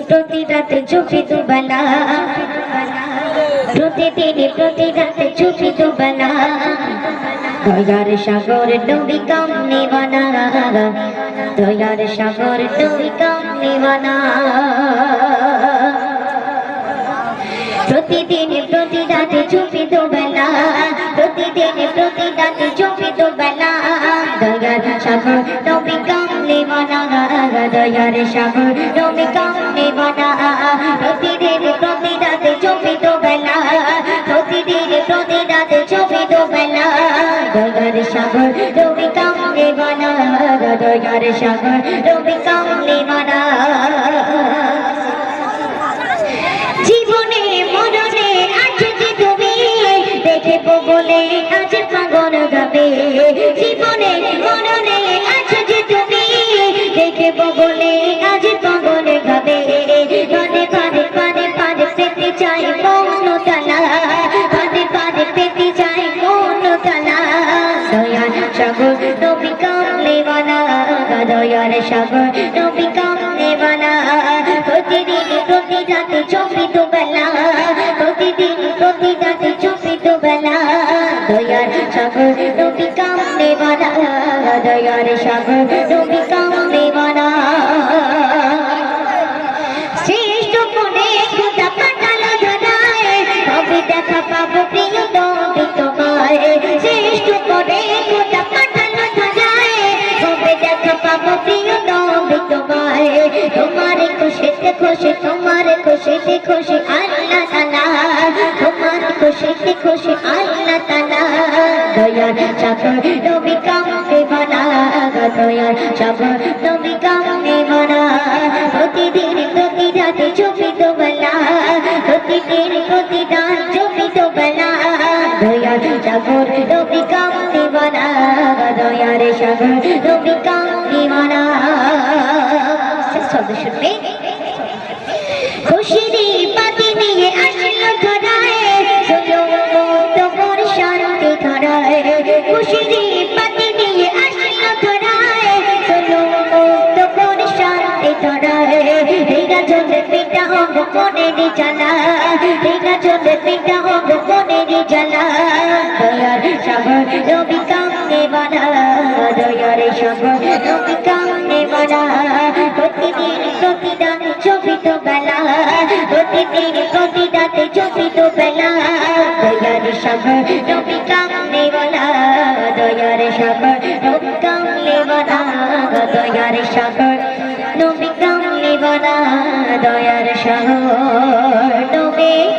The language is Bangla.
প্রতি রাতে চোখে দুবেলা প্রতিদিন প্রতি রাতে চোখে দুবেলা দয়ার সাগর নবী কামনে বানা দয়ার সাগর নবী কামনে বানা প্রতিদিন প্রতি রাতে চুপি দুবেলা প্রতিদিন প্রতি রাতে চুপি দুবেলা দয়ার সাগর নবী কামনে বানা দয়ার সাগর নবী কামনে বানা। প্রতিদিন প্রতি রাতে চুপি দুবেলা প্রতিদিন প্রতি রাতে চুপি দুবেলা দয়ার সাগর নবী কামনে বানা। দয়ার জীবনে, মরণে বলে আজ জীবনে যে তুমি দেখে বলে আজ পাগল কামলে দয়ার সাগর নবী বানা প্রতিদিন প্রতি রাতে বেলা, প্রতিদিন প্রতি রাতে বেলা। দয়ার সাগর নবী বানা দয়ার সাগর নবী বানা শ্রেষ্ঠ কোনে খোদা পাঠালো ধরায় কবে দেখা পাবো খুশি, তোমার খুশিতে খুশি? আল্লাহ তালা। তোমার খুশিতে খুশি? আল্লাহ তালা। দয়ার চাকর নবী কামতে বানা দয়ার চাকর নবী কামতে বানা প্রতিদিন প্রতি রাতে চোখিত বেলা প্রতিদিন প্রতি রাত চোখিত বেলা দয়ার চাকর নবী কামতে বানা দয়ার সাগর নবী কামতে বানা সদস্য খুশিরি পাতি নিয়ে আসলো ধরায়। চলো তোমার শান্তি ধরায়। খুশিরি পাতি নিয়ে আসলো ধরায়। চলো তোমার শান্তি ধরায়। রেগা চলে পিতা অঙ্গ মনের জ্বালা। রেগা চলে পিতা কামনে বানা প্রতিদিন প্রতিদান চোখিত বেলা প্রতিদিন প্রতিদাতে তো বেলা দয়ার সাগর রবি কামলে বলা, দয়ার সাগর রবি কামলে বলা, দয়ার সাগর, নবী কামলে বলা, দয়ার সাগর, নবী